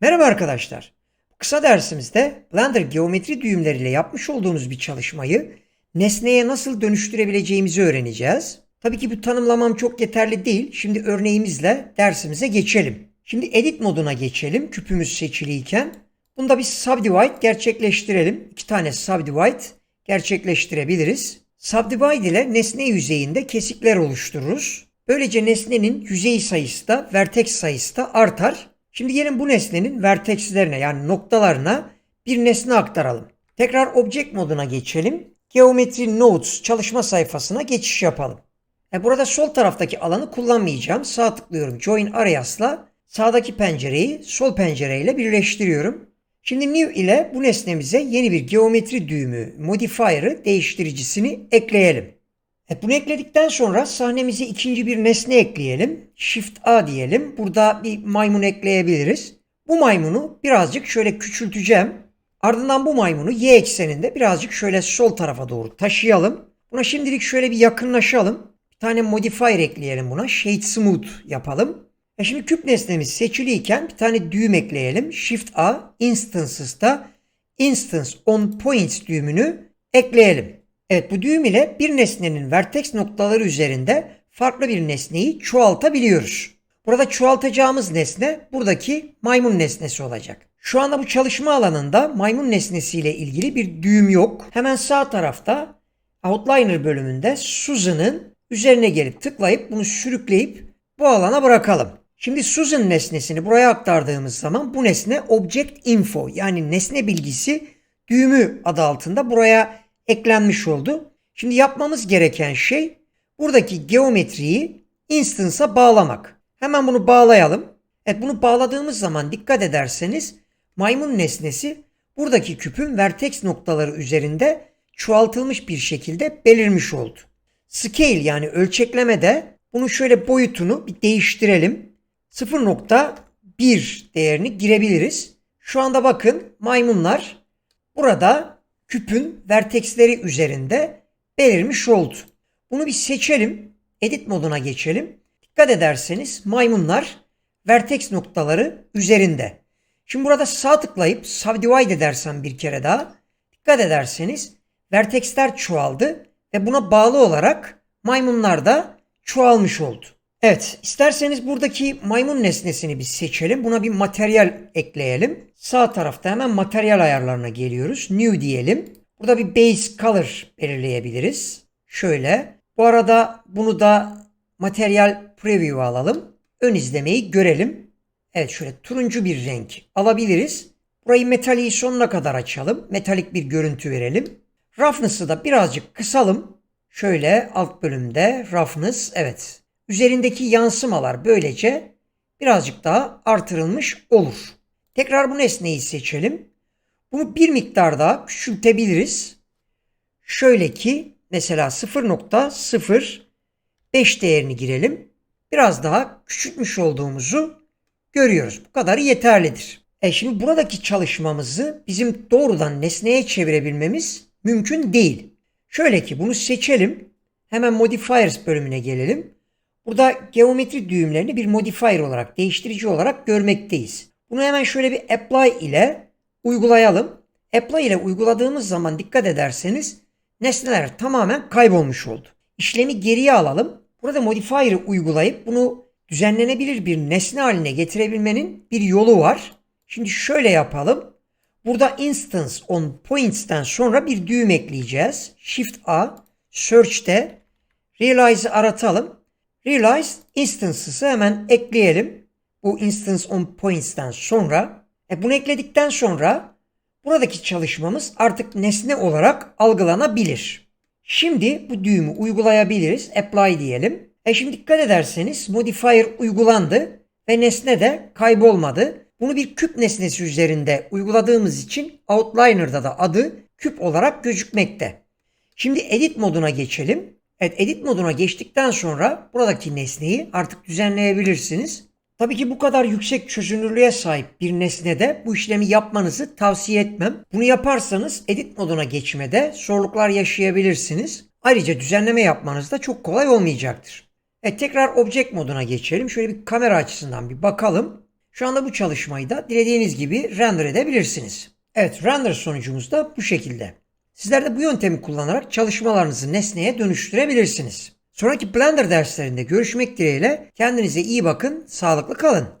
Merhaba arkadaşlar. Kısa dersimizde Blender geometri düğümleriyle yapmış olduğumuz bir çalışmayı nesneye nasıl dönüştürebileceğimizi öğreneceğiz. Tabii ki bu tanımlamam çok yeterli değil. Şimdi örneğimizle dersimize geçelim. Şimdi edit moduna geçelim küpümüz seçiliyken. Bunda bir subdivide gerçekleştirelim. İki tane subdivide gerçekleştirebiliriz. Subdivide ile nesne yüzeyinde kesikler oluştururuz. Böylece nesnenin yüzey sayısı da vertex sayısı da artar. Şimdi gelin bu nesnenin vertexlerine yani noktalarına bir nesne aktaralım. Tekrar object moduna geçelim. Geometry Nodes çalışma sayfasına geçiş yapalım. E burada sol taraftaki alanı kullanmayacağım. Sağ tıklıyorum Join Areas'la sağdaki pencereyi sol pencereyle birleştiriyorum. Şimdi new ile bu nesnemize yeni bir geometri düğümü modifier'ı değiştiricisini ekleyelim. E bunu ekledikten sonra sahnemize ikinci bir nesne ekleyelim. Shift A diyelim. Burada bir maymun ekleyebiliriz. Bu maymunu birazcık şöyle küçülteceğim. Ardından bu maymunu y ekseninde birazcık şöyle sol tarafa doğru taşıyalım. Buna şimdilik şöyle bir yakınlaşalım. Bir tane modifier ekleyelim buna. Shade Smooth yapalım. E şimdi küp nesnemiz seçiliyken bir tane düğüm ekleyelim. Shift A Instances'ta Instance on Points düğümünü ekleyelim. Evet bu düğüm ile bir nesnenin vertex noktaları üzerinde farklı bir nesneyi çoğaltabiliyoruz. Burada çoğaltacağımız nesne buradaki maymun nesnesi olacak. Şu anda bu çalışma alanında maymun nesnesiyle ilgili bir düğüm yok. Hemen sağ tarafta Outliner bölümünde Susan'ın üzerine gelip tıklayıp bunu sürükleyip bu alana bırakalım. Şimdi Susan nesnesini buraya aktardığımız zaman bu nesne Object Info yani nesne bilgisi düğümü adı altında buraya eklenmiş oldu. Şimdi yapmamız gereken şey buradaki geometriyi instance'a bağlamak. Hemen bunu bağlayalım. Evet bunu bağladığımız zaman dikkat ederseniz maymun nesnesi buradaki küpün vertex noktaları üzerinde çoğaltılmış bir şekilde belirmiş oldu. Scale yani ölçeklemede bunun şöyle boyutunu bir değiştirelim. 0.1 değerini girebiliriz. Şu anda bakın maymunlar burada küpün verteksleri üzerinde belirmiş oldu. Bunu bir seçelim. Edit moduna geçelim. Dikkat ederseniz maymunlar vertex noktaları üzerinde. Şimdi burada sağ tıklayıp subdivide edersem bir kere daha dikkat ederseniz vertexler çoğaldı ve buna bağlı olarak maymunlar da çoğalmış oldu. Evet, isterseniz buradaki maymun nesnesini bir seçelim. Buna bir materyal ekleyelim. Sağ tarafta hemen materyal ayarlarına geliyoruz. New diyelim. Burada bir base color belirleyebiliriz. Şöyle. Bu arada bunu da materyal preview alalım. Ön izlemeyi görelim. Evet şöyle turuncu bir renk alabiliriz. Burayı metaliği sonuna kadar açalım. Metalik bir görüntü verelim. Roughness'ı da birazcık kısalım. Şöyle alt bölümde roughness evet üzerindeki yansımalar böylece birazcık daha artırılmış olur. Tekrar bu nesneyi seçelim. Bunu bir miktar daha küçültebiliriz. Şöyle ki mesela 0.05 değerini girelim. Biraz daha küçültmüş olduğumuzu görüyoruz. Bu kadarı yeterlidir. E şimdi buradaki çalışmamızı bizim doğrudan nesneye çevirebilmemiz mümkün değil. Şöyle ki bunu seçelim. Hemen Modifiers bölümüne gelelim. Burada geometri düğümlerini bir modifier olarak, değiştirici olarak görmekteyiz. Bunu hemen şöyle bir apply ile uygulayalım. Apply ile uyguladığımız zaman dikkat ederseniz nesneler tamamen kaybolmuş oldu. İşlemi geriye alalım. Burada modifier'ı uygulayıp bunu düzenlenebilir bir nesne haline getirebilmenin bir yolu var. Şimdi şöyle yapalım. Burada instance on points'ten sonra bir düğüm ekleyeceğiz. Shift A, search'te realize'ı aratalım. Realize instances'ı hemen ekleyelim. Bu instance on points'ten sonra. E bunu ekledikten sonra buradaki çalışmamız artık nesne olarak algılanabilir. Şimdi bu düğümü uygulayabiliriz. Apply diyelim. E şimdi dikkat ederseniz modifier uygulandı ve nesne de kaybolmadı. Bunu bir küp nesnesi üzerinde uyguladığımız için Outliner'da da adı küp olarak gözükmekte. Şimdi edit moduna geçelim. Evet edit moduna geçtikten sonra buradaki nesneyi artık düzenleyebilirsiniz. Tabii ki bu kadar yüksek çözünürlüğe sahip bir nesnede bu işlemi yapmanızı tavsiye etmem. Bunu yaparsanız edit moduna geçmede zorluklar yaşayabilirsiniz. Ayrıca düzenleme yapmanız da çok kolay olmayacaktır. Evet tekrar object moduna geçelim. Şöyle bir kamera açısından bir bakalım. Şu anda bu çalışmayı da dilediğiniz gibi render edebilirsiniz. Evet render sonucumuz da bu şekilde. Sizler de bu yöntemi kullanarak çalışmalarınızı nesneye dönüştürebilirsiniz. Sonraki Blender derslerinde görüşmek dileğiyle kendinize iyi bakın, sağlıklı kalın.